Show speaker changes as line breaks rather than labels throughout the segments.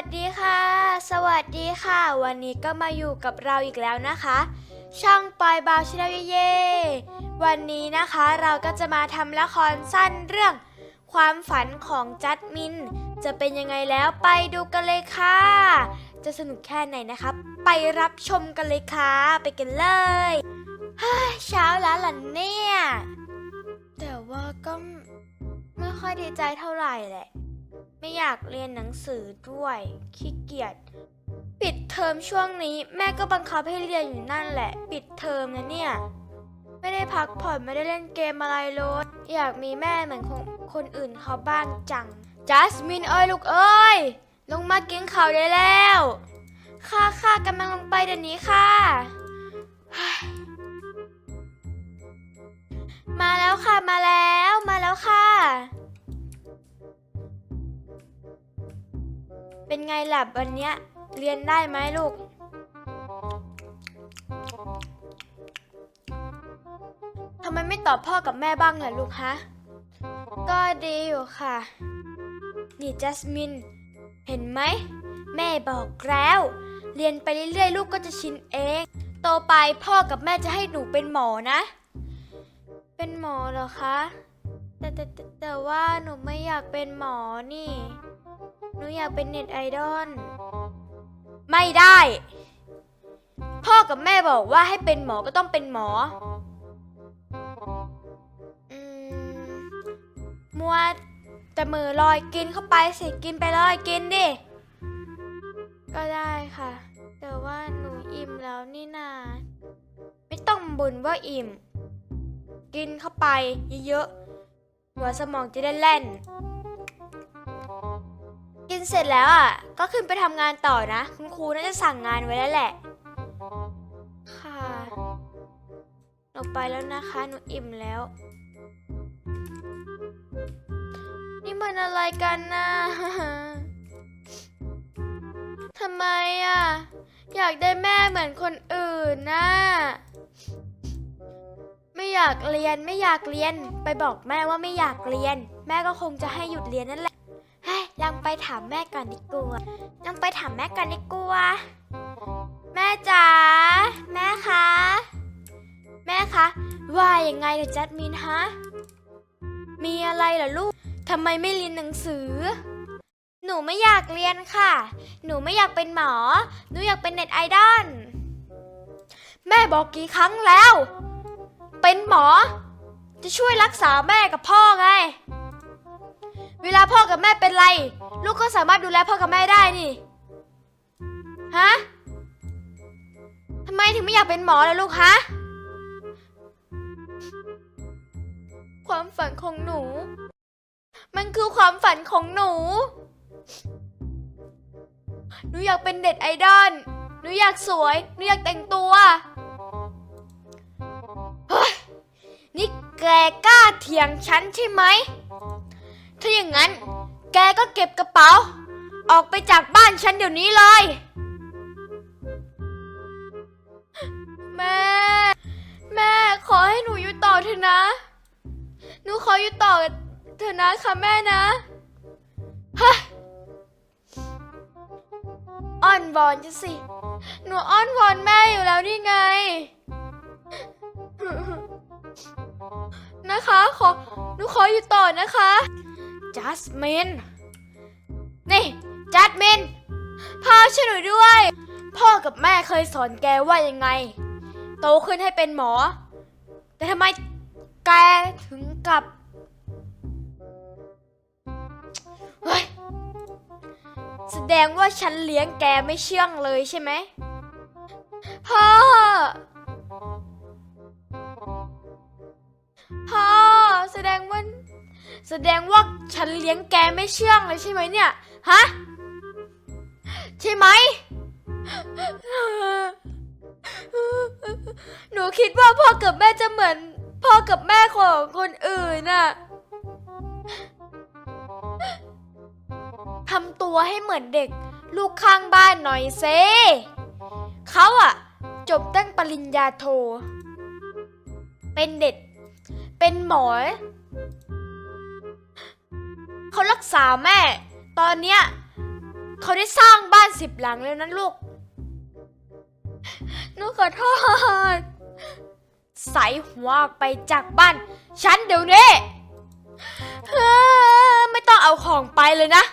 วัสดีค่ะ สวัสดีค่ะ วันนี้ก็มาอยู่กับเราอีกแล้วนะคะ ช่องปอยบาวชนาเย่วันนี้นะคะเราก็จะมาทำละครสั้นเรื่อง ความฝันของจัดมิน จะเป็นยังไงแล้วไปดูกันเลยค่ะ จะสนุกแค่ไหนนะคะไปรับชมกันเลยค่ะ ไปกันเลยฮ้ยเช้าแล้วล่ะเนี่ย แต่ว่าก็ไม่ค่อยดีใจเท่าไหร่แหละ ไม่อยากเรียนหนังสือด้วย ขี้เกียจ ปิดเทอมช่วงนี้ แม่ก็บังคับให้เรียนอยู่นั่นแหละ ปิดเทอมนะเนี่ย ไม่ได้พักผ่อนไม่ได้เล่นเกมอะไรเลย อยากมีแม่เหมือนคนคนอื่นเขาบ้างจัง จัสมินเอ้ยลูกเอ้ย ลงมากินข้าวได้แล้ว ค่ะค่ะกำลังลงไปเดี๋ยวนี้ค่ะ มาแล้วค่ะมาแล้วมาแล้วค่ะ เป็นไงล่ะวันเนี้ยเรียนได้ไหมลูก ทำไมไม่ตอบพ่อกับแม่บ้างล่ะลูกฮะ ก็ดีอยู่ค่ะ นี่จัสมิน เห็นไหม แม่บอกแล้ว เรียนไปเรื่อยๆ ลูกก็จะชินเอง โตไปพ่อกับแม่จะให้หนูเป็นหมอนะ เป็นหมอเหรอคะ แต่แต่แต่แต่ว่าหนูไม่อยากเป็นหมอนี่ หนูอยากเป็นเน็ตไอดอล ไม่ได้ พ่อกับแม่บอกว่าให้เป็นหมอก็ต้องเป็นหมออืมมัวแต่มือลอยกินเข้าไปสิกินไปเลยกินดิ ก็ได้ค่ะ แต่ว่าหนูอิ่มแล้วนี่นาไม่ต้องบ่นว่าอิ่ม กินเข้าไปเยอะๆหัวสมองจะได้แล่น กินเสร็จแล้วอะ ก็ขึ้นไปทำงานต่อนะ คุณครูน่าจะสั่งงานไว้แล้วแหละ ค่ะหนูไปแล้วนะคะหนูอิ่มแล้ว นี่มันอะไรกันนะทำไมอะ อยากได้แม่เหมือนคนอื่นนะไม่อยากเรียนไม่อยากเรียนไปบอกแม่ว่าไม่อยากเรียน แม่ก็คงจะให้หยุดเรียนนั่นแหละ ยังไปถามแม่ก่อนดีกว่ายังไปถามแม่ก่อนดีกว่าแม่จ๋าแม่คะแม่คะว่ายังไงเหรอจัดมินฮะมีอะไรเหรอลูกทำไมไม่เรียนหนังสือ หนูไม่อยากเรียนค่ะ หนูไม่อยากเป็นหมอ หนูอยากเป็นเน็ตไอดอลแม่บอกกี่ครั้งแล้ว เป็นหมอ จะช่วยรักษาแม่กับพ่อไง เวลาพ่อกับแม่เป็นไร ลูกก็สามารถดูแลพ่อกับแม่ได้นี่ ฮะทำไมถึงไม่อยากเป็นหมอล่ะลูกฮะ ความฝันของหนู มันคือความฝันของหนู หนูอยากเป็นเด็ดไอดอล หนูอยากสวย หนูอยากแต่งตัวเฮ้ยนี่แกกล้าเถียงฉันใช่ไหม ถ้าอย่างนั้น แกก็เก็บกระเป๋า ออกไปจากบ้านฉันเดี๋ยวนี้เลย แม่ แม่ขอให้หนูอยู่ต่อเถอะนะ หนูขออยู่ต่อเถอะนะค่ะแม่นะฮะอ้อนวอนจะสิ หนูอ้อนวอนแม่อยู่แล้วนี่ไง นะคะ ขอ หนูขออยู่ต่อนะคะ จัสมินนี่จัสมินพ่อช่วยหนูด้วย พ่อกับแม่เคยสอนแกว่ายังไง โตขึ้นให้เป็นหมอ แต่ทำไมแกถึงกับเฮ้ยแสดงว่าฉันเลี้ยงแกไม่เชื่องเลยใช่ไหมพ่อ พ่อ แสดงว่า แสดงว่าฉันเลี้ยงแกไม่เชื่องเลยใช่ไหมเนี่ย ฮะ ใช่ไหม หนูคิดว่าพ่อกับแม่จะเหมือน พ่อกับแม่ของคนอื่นน่ะทำตัวให้เหมือนเด็ก ลูกข้างบ้านหน่อยเซเขาอะจบตั้งปริญญาโท เป็นเด็ดเป็นหมอ เขารักษาแม่ ตอนเนี้ยเขาได้สร้างบ้านสิบหลังแล้วนั้นลูกหนูขอโทษใส่หัวออกไปจากบ้าน ฉันเดี๋ยวนี้ไม่ต้องเอาของไปเลยนะ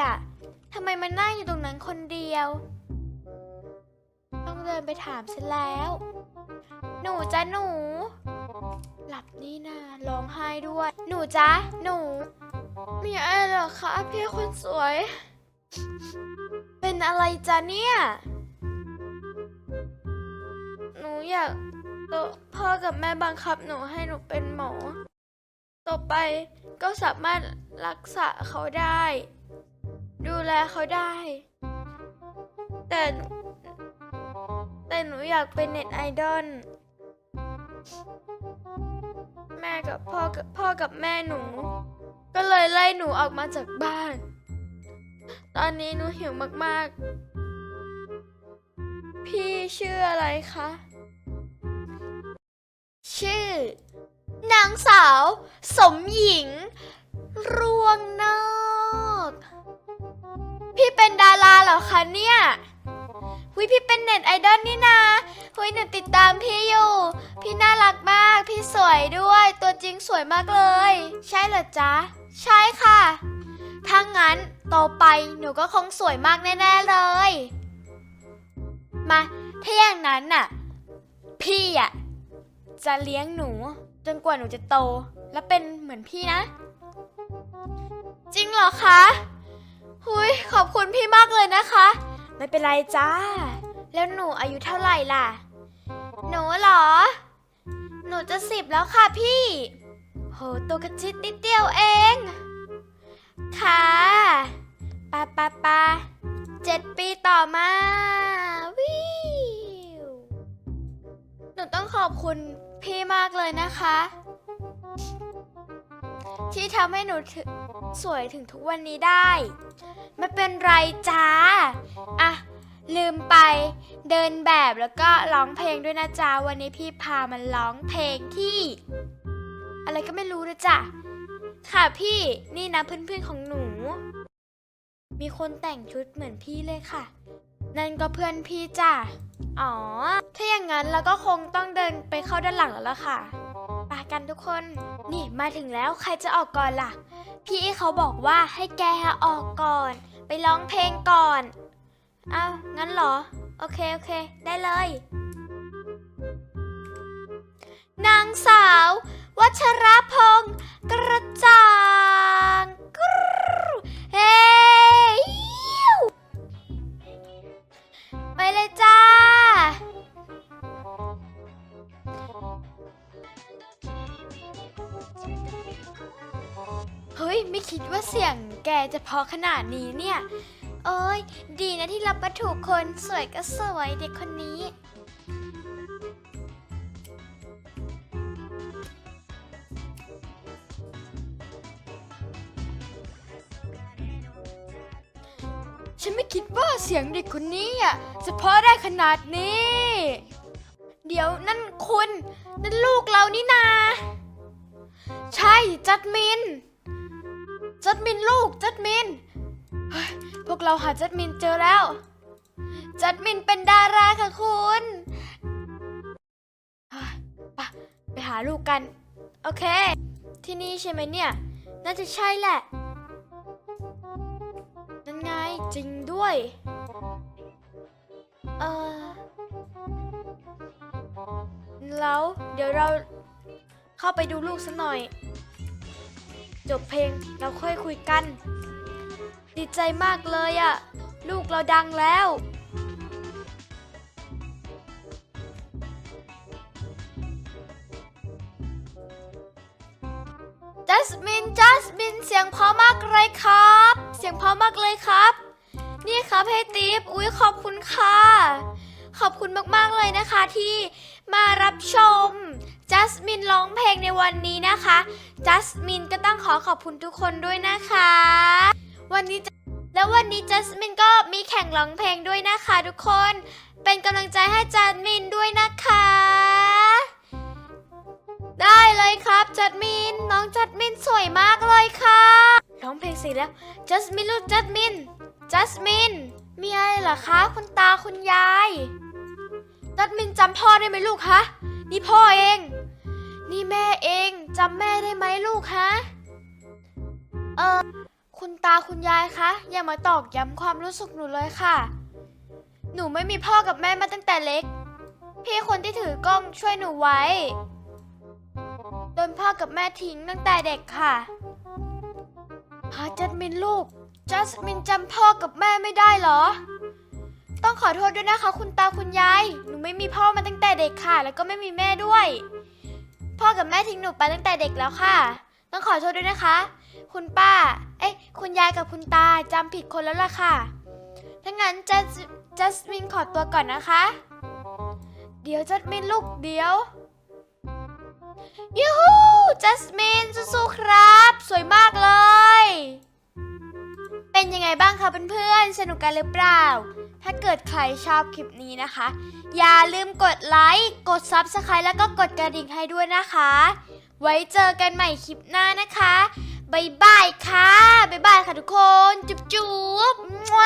อะทำไมมันนั่งอยู่ตรงนั้นคนเดียว ต้องเดินไปถามฉันแล้ว หนูจ้ะหนู หลับนี่นาร้องไห้ด้วย หนูจ้ะหนู มีอะไรเหรอคะพี่คนสวย เป็นอะไรจ้ะเนี่ย หนูอยากเอ่อพ่อกับแม่บังคับหนูให้หนูเป็นหมอ ต่อไปก็สามารถรักษาเขาได้ ดูแลเขาได้ แต่ แต่หนูอยากเป็นเน็ตไอดอลแม่กับพ่อกับพ่อกับแม่หนู ก็เลยไล่หนูออกมาจากบ้าน ตอนนี้หนูหิวมากๆ พี่ชื่ออะไรคะ ชื่อนางสาว สมหญิง ราเหรอคะเนี่ยหุยพี่เป็นเน็ตไอดอลนี่นาหุยหนูติดตามพี่อยู่ พี่น่ารักมาก พี่สวยด้วย ตัวจริงสวยมากเลย ใช่เหรอจ๊ะ ใช่ค่ะ ถ้างั้นโตไปหนูก็คงสวยมากแน่ ๆ เลย มา ถ้าอย่างนั้นน่ะ พี่อะ จะเลี้ยงหนู จนกว่าหนูจะโต และเป็นเหมือนพี่นะ จริงเหรอคะ หุยขอบคุณพี่มากเลยนะคะ ไม่เป็นไรจ้า แล้วหนูอายุเท่าไหร่ล่ะ หนูเหรอ หนูจะสิบแล้วค่ะพี่ โหตัวกระจิตนิดเดียวเอง ค่ะปาปาปาเจ็ดปีต่อมาวิวหนูต้องขอบคุณพี่มากเลยนะคะ ที่ทำให้หนูถึสวยถึงทุกวันนี้ได้ ไม่เป็นไรจ้า อะ ลืมไปเดินแบบแล้วก็ร้องเพลงด้วยนะจ๊ะวันนี้พี่พามันร้องเพลงที่ อะไรก็ไม่รู้นะจ๊ะค่ะพี่นี่นะเพื่อนๆของหนู มีคนแต่งชุดเหมือนพี่เลยค่ะ นั่นก็เพื่อนพี่จ้ะอ๋อ ถ้าอย่างนั้นเราก็คงต้องเดินไปเข้าด้านหลังแล้วล่ะค่ะ ไปกันทุกคน นี่มาถึงแล้วใครจะออกก่อนล่ะ พี่เขาบอกว่าให้แกออกก่อน ไปร้องเพลงก่อนอ้างั้นเหรอ โอเค โอเค ได้เลย นางสาว วัชรพงศ์กระจ่างเฮ้ จะพอขนาดนี้เนี่ยเอ้ย ดีนะที่รับมาถูกคนสวยก็สวยเด็กคนนี้ ฉันไม่คิดว่าเสียงเด็กคนนี้อะจะเพราะได้ขนาดนี้ เดี๋ยวนั่นคุณ นั่นลูกเรานี่นา ใช่ จัดมิน ดมินลูกจัดมิน พวกเราหาจัดมินเจอแล้ว จัดมินเป็นดาราค่ะคุณไปไปหาลูกกัน โอเค ที่นี่ใช่ไหมเนี่ย น่าจะใช่แหละ นั่นไงจริงด้วย เออแล้วเดี๋ยวเราเข้าไปดูลูกสักหน่อย จบเพลงเราค่อยคุยกัน ดีใจมากเลยอะลูกเราดังแล้ว จัสมิน จัสมิน เสียงเพราะมากเลยครับ เสียงเพราะมากเลยครับ นี่ครับให้ติ๊บอุ้ยขอบคุณค่ะ ขอบคุณมากๆเลยนะคะที่มารับชม จัสมินร้องเพลงในวันนี้นะคะ จัสมินก็ต้องขอขอบคุณทุกคนด้วยนะคะ วันนี้แล้ววันนี้จัสมินก็มีแข่งร้องเพลงด้วยนะคะทุกคน เป็นกำลังใจให้จัสมินด้วยนะคะ ได้เลยครับจัดมิน น้องจัดมินสวยมากเลยค่ะ ร้องเพลงเสร็จแล้ว จัสมินลูกจัดมิน จัสมิน มีอะไรเหรอคะคุณตาคุณยาย จัดมินจำพ่อได้ไหมลูกฮะนี่พ่อเอง นี่แม่เองจำแม่ได้ไหมลูกฮะ เออ คุณตาคุณยายคะ อย่ามาตอกย้ำความรู้สึกหนูเลยค่ะ หนูไม่มีพ่อกับแม่มาตั้งแต่เล็ก พี่คนที่ถือกล้องช่วยหนูไว้ โดนพ่อกับแม่ทิ้งตั้งแต่เด็กค่ะฮะจัสมินลูก จัสมินจำพ่อกับแม่ไม่ได้เหรอ ต้องขอโทษด้วยนะคะ คุณตาคุณยาย หนูไม่มีพ่อมาตั้งแต่เด็กค่ะ แล้วก็ไม่มีแม่ด้วย พ่อกับแม่ทิ้งหนูไปตั้งแต่เด็กแล้วค่ะ ต้องขอโทษด้วยนะคะ คุณป้า เอ้ยคุณยายกับคุณตาจำผิดคนแล้วล่ะค่ะถ้างั้นจัสจัสมินขอตัวก่อนนะคะ เดี๋ยวจัสมินลูกเดี๋ยวยูฮูจัสมินสู้ๆครับ สวยมากเลย เป็นยังไงบ้างคะเพื่อนๆสนุกกันหรือเปล่า ถ้าเกิดใครชอบคลิปนี้นะคะ อย่าลืมกดไลค์ กด Subscribe แล้วก็กดกระดิ่งให้ด้วยนะคะ ไว้เจอกันใหม่คลิปหน้านะคะบ๊ายบายค่ะบ๊ายบายค่ะทุกคน จุ๊บๆมั่ว